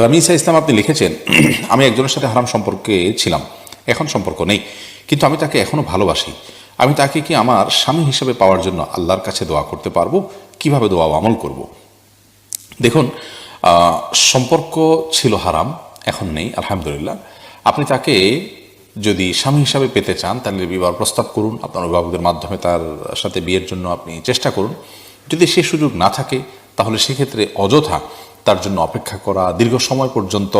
রামিসা ইসলাম আপনি লিখেছেন, আমি একজনের সাথে হারাম সম্পর্কে ছিলাম, এখন সম্পর্ক নেই, কিন্তু আমি তাকে এখনও ভালোবাসি। আমি তাকে কি আমার স্বামী হিসেবে পাওয়ার জন্য আল্লাহর কাছে দোয়া করতে পারব? কীভাবে দোয়া আমল করব? দেখুন সম্পর্ক ছিল হারাম, এখন নেই, আলহামদুলিল্লাহ। আপনি তাকে যদি স্বামী হিসাবে পেতে চান তাহলে বিবাহ প্রস্তাব করুন, আপনার অভিভাবকদের মাধ্যমে তার সাথে বিয়ের জন্য আপনি চেষ্টা করুন। যদি সে সুযোগ না থাকে, তাহলে সেক্ষেত্রে অযথা তার জন্য অপেক্ষা করা, দীর্ঘ সময় পর্যন্ত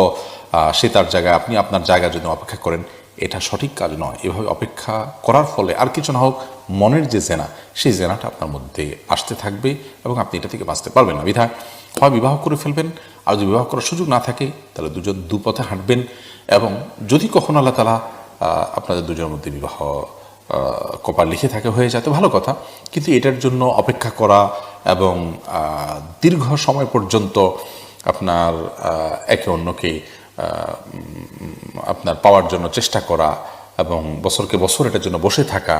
সে তার জায়গায়, আপনি আপনার জায়গার জন্য অপেক্ষা করেন, এটা সঠিক কাজ নয়। এভাবে অপেক্ষা করার ফলে আর কিছু না হোক, মনের যে জেনা, সেই জেনাটা আপনার মধ্যে আসতে থাকবে এবং আপনি এটা থেকে বাঁচতে পারবেন না। বিধায়, হয় বিবাহ করে ফেলবেন, আর যদি বিবাহ করার সুযোগ না থাকে, তাহলে দুজন দুপথে হাঁটবেন এবং যদি কখনো আল্লাহ তালা আপনাদের দুজনের মধ্যে বিবাহ কপাল লিখে থাকে, হয়ে যায়। তো ভালো কথা। কিন্তু এটার জন্য অপেক্ষা করা এবং দীর্ঘ সময় পর্যন্ত আপনার একে অন্যকে আপনার পাওয়ার জন্য চেষ্টা করা এবং বছরকে বছর এটার জন্য বসে থাকা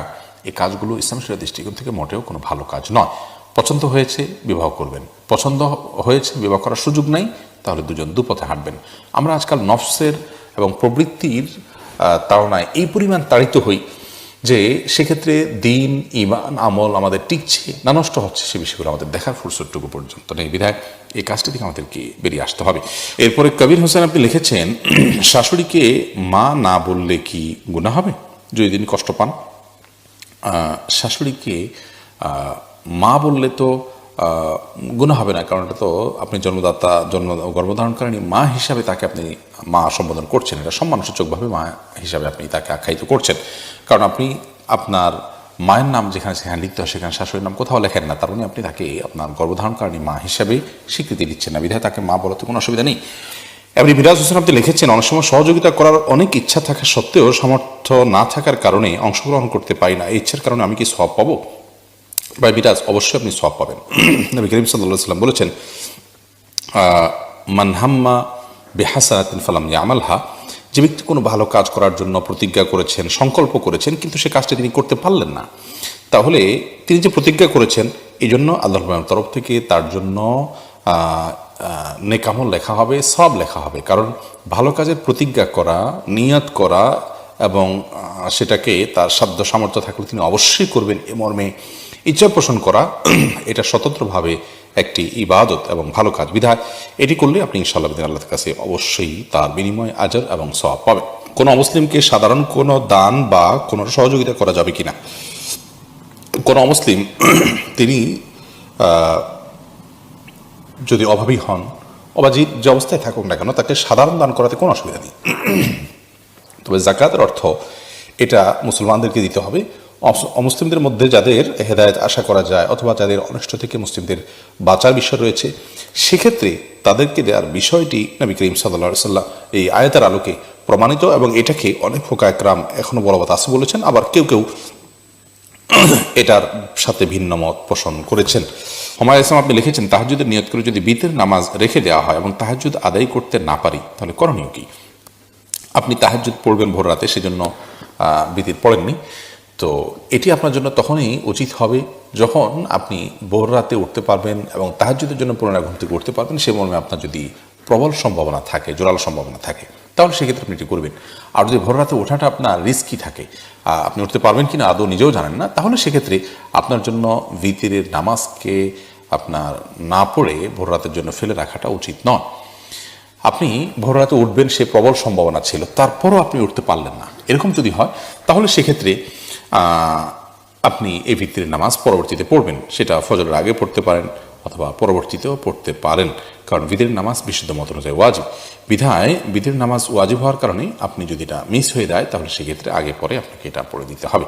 এই কাজগুলো ইসলাম শরিয়া দৃষ্টিকোণ থেকে মোটেও কোনো ভালো কাজ নয়। পছন্দ হয়েছে, বিবাহ করবেন। পছন্দ হয়েছে, বিবাহ করার সুযোগ নাই, তাহলে দুজন দুপথে হাঁটবেন। আমরা আজকাল নফসের এবং প্রবৃত্তির তাড়নায় এই পরিমাণ তাড়িত হই। যে সেক্ষেত্রে দিন ইমান আমল আমাদের টিকছে, না নষ্ট হচ্ছে, সে বিষয়গুলো আমাদের দেখার ফুরসতটুকু পর্যন্ত। নেই, বিধায়ক, এই কাজটি থেকে আমাদেরকে বেরিয়ে আসতে হবে। এরপরে কবির হোসেন আপনি লিখেছেন, শাশুড়িকে মা না বললে কি গুণা হবে? যদি তিনি কষ্ট পান। শাশুড়িকে মা বললে তো গুণা হবে না, কারণ এটা তো আপনি জন্মদাতা, জন্ম গর্ভধারণকারী মা হিসাবে তাকে আপনি মা সম্বোধন করছেন। এটা সম্মানসূচকভাবে মা হিসাবে আপনি তাকে আখ্যায়িত করছেন। কারণ আপনি আপনার মায়ের নাম যেখানে সেখানে লিখতে হয়, সেখানে শাশুড়ির নাম কোথাও লেখেন না। তার মানে আপনি তাকে আপনার গর্ভধারণকারী মা হিসাবে স্বীকৃতি দিচ্ছেন না। বিধায় তাকে মা বলাতে কোনো অসুবিধা নেই। এমনি মিরাজ হোসেন আপনি লিখেছেন, অনেক সময় সহযোগিতা করার অনেক ইচ্ছা থাকা সত্ত্বেও সামর্থ্য না থাকার কারণে অংশগ্রহণ করতে পারি না। ইচ্ছার কারণে আমি কি সব পাবো? ভাই বিরাজ অবশ্যই আপনি সব পাবেন। নবী করিম সাল্লাহ সাল্লাম বলেছেন আহ, মান হাম্মা বেহাসারাতিন ফালাম ইয়ামালহা যে ব্যক্তি কোনো ভালো কাজ করার জন্য প্রতিজ্ঞা করেছেন সংকল্প করেছেন কিন্তু সে কাজটা তিনি করতে পারলেন না। তাহলে তিনি যে প্রতিজ্ঞা করেছেন এই জন্য আল্লাহ তরফ থেকে তার জন্য নেকামল লেখা হবে সব লেখা হবে। কারণ ভালো কাজের প্রতিজ্ঞা করা নিয়ত করা এবং সেটাকে তার সাধ্য সামর্থ্য থাকলে তিনি অবশ্যই করবেন এ মর্মে ইচ্ছা পোষণ করা, এটা স্বতন্ত্রভাবে একটি ইবাদত এবং ভালো কাজ। বিধায় এটি করলে আপনি ইনশাআল্লাহ বিদিন আল্লাহর কাছে অবশ্যই তার বিনিময়, আজর এবং সব পাবেন। কোনো অমুসলিমকে সাধারণ কোনো দান বা কোনো সহযোগিতা করা যাবে কিনা? কোনো অমুসলিম, তিনি যদি অভাবী হন অবা যে অবস্থায় থাকুক না কেন, তাকে সাধারণ দান করাতে কোনো অসুবিধা নেই। তবে জাকাতের অর্থ এটা মুসলমানদেরকে দিতে হবে। অমুসলিমদের মধ্যে যাদের হেদায়েত আশা করা যায় অথবা যাদের অনিষ্ট থেকে মুসলিমদের বাঁচার বিষয় রয়েছে, সেক্ষেত্রে তাদেরকে দেওয়ার বিষয়টি নবী করিম সাল্লা সাল্লাম এই আয়তার আলোকে প্রমাণিত এবং এটাকে অনেক ফোকা একরাম এখনও বলবৎ আছে বলেছেন, আবার কেউ কেউ এটার সাথে ভিন্ন মত পোষণ করেছেন। হমায় ইসলাম আপনি লিখেছেন তাহাজুদের নিয়ত করে যদি বিতের নামাজ রেখে দেওয়া হয় এবং তাহাজুদ আদায় করতে না পারি, তাহলে করণীয় কি? আপনি তাহাজুদ পড়বেন ভোর রাতে সেজন্য বিতির পড়েননি। তো এটি আপনার জন্য তখনই উচিত হবে যখন আপনি ভোর রাতে উঠতে পারবেন এবং তাহাজুদের জন্য পুনরায় ঘুম থেকে উঠতে পারবেন। সে মর্মে আপনার যদি প্রবল সম্ভাবনা থাকে, জোরালো সম্ভাবনা থাকে, তাহলে সেক্ষেত্রে আপনি এটি করবেন। আর যদি ভোর রাতে ওঠাটা আপনার রিস্কি থাকে আপনি উঠতে পারবেন কিনা আদৌ নিজেও জানেন না, তাহলে সেক্ষেত্রে আপনার জন্য ভিতিরের নামাজকে আপনার না পড়ে ভোর রাতের জন্য ফেলে রাখাটা উচিত নয়। আপনি ভোর রাতে উঠবেন, সে প্রবল সম্ভাবনা ছিল, তারপরও আপনি উঠতে পারলেন না। এরকম যদি হয়, তাহলে সেক্ষেত্রে আপনি এ ভিত্তির নামাজ পরবর্তীতে পড়বেন। সেটা ফজলের আগে পড়তে পারেন অথবা পরবর্তীতেও পড়তে পারেন। কারণ বিদের নামাজ বিশুদ্ধ মত অনুযায়ী ওয়াজিব। বিধায় বিদের নামাজ ওয়াজিব হওয়ার কারণে আপনি যদি এটা মিস হয়ে যায়, তাহলে সেক্ষেত্রে আগে পরে আপনাকে এটা পড়ে দিতে হবে।